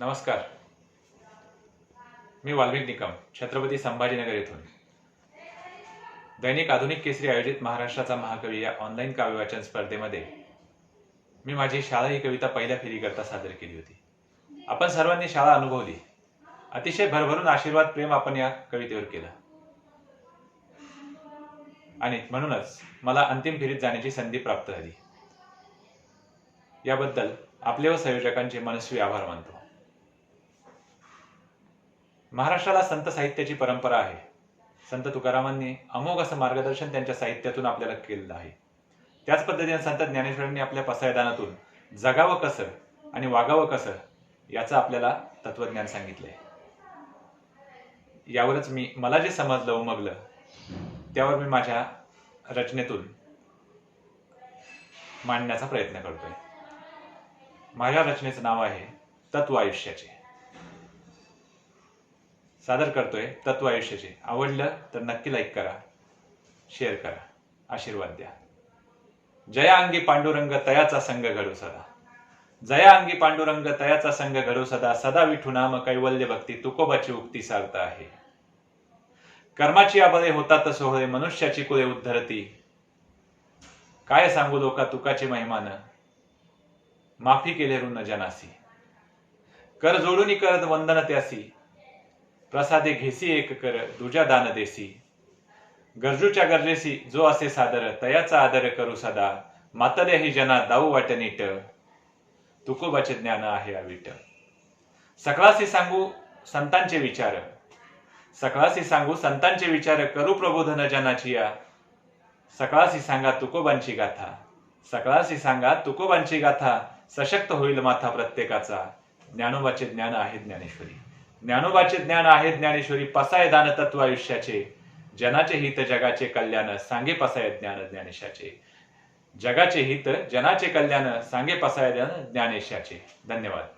नमस्कार. मी वाल्मिक निकम छत्रपती संभाजीनगर येथून. दैनिक आधुनिक केसरी आयोजित महाराष्ट्राचा महाकवी या ऑनलाईन काव्यवाचन स्पर्धेमध्ये मी माझी शाळा ही कविता पहिल्या फेरीकरता सादर केली होती. आपण सर्वांनी शाळा अनुभवली. अतिशय भरभरून आशीर्वाद प्रेम आपण या कवितेवर केलं. आणि म्हणूनच मला अंतिम फेरीत जाण्याची संधी प्राप्त झाली. याबद्दल आपले व संयोजकांचे मनस्वी आभार मानतो. महाराष्ट्राला संत साहित्याची परंपरा आहे. संत तुकारामांनी अमोघ असं मार्गदर्शन त्यांच्या साहित्यातून आपल्याला केलेलं आहे. त्याच पद्धतीने संत ज्ञानेश्वरांनी आपल्या पसायदानातून जगावं कसं आणि वागावं कसं याचं आपल्याला तत्वज्ञान सांगितलंय. यावरच मी मला जे समजलं उमगलं त्यावर मी माझ्या रचनेतून मांडण्याचा प्रयत्न करतोय. माझ्या रचनेचं नाव आहे तत्व आयुष्याचे. सादर करतोय तत्व आयुष्याचे आवडलं तर नक्की लाईक करा शेअर करा आशीर्वाद द्या. जया अंगी पांडुरंग तयाचा संघ घडू सदा. जया अंगी पांडुरंग तयाचा संघ घडू सदा. सदा विठू नाम कैवल्य भक्ती तुकोबाची उक्ती सार्थ आहे. कर्माची आबळे होतात सोहळे मनुष्याची कुळे उद्धरती. काय सांगू लोका तुकाचे महिमान? माफी केले ऋण जनासी. कर जोडून करत वंदन त्यासी. प्रसादे घेसी एक कर दुजा दान देसी गरजूच्या गरजेसी जो असे सादर तयाचा आदर करू सदा मातले जना दाऊ वाट नीट तुकोबाचे ज्ञान आहे अवीट सकळासी सांगू संतांचे विचार सकळासी सांगू संतांचे विचार करू प्रबोधन जनाची या सकळासी सांगा तुकोबांची गाथा सकळासी सांगा तुकोबांची गाथा सशक्त होईल माथा प्रत्येकाचा ज्ञानोबाचे ज्ञान आहे ज्ञानेश्वरी ज्ञानोबाचे ज्ञान आहे ज्ञानेश्वरी पसाय दान तत्व आयुष्याचे. जनाचे हित जगाचे कल्याण सांगे पसाय ज्ञान ज्ञानेशाचे. जगाचे हित जनाचे कल्याण सांगे पसाय ज्ञान ज्ञानेशाचे. धन्यवाद.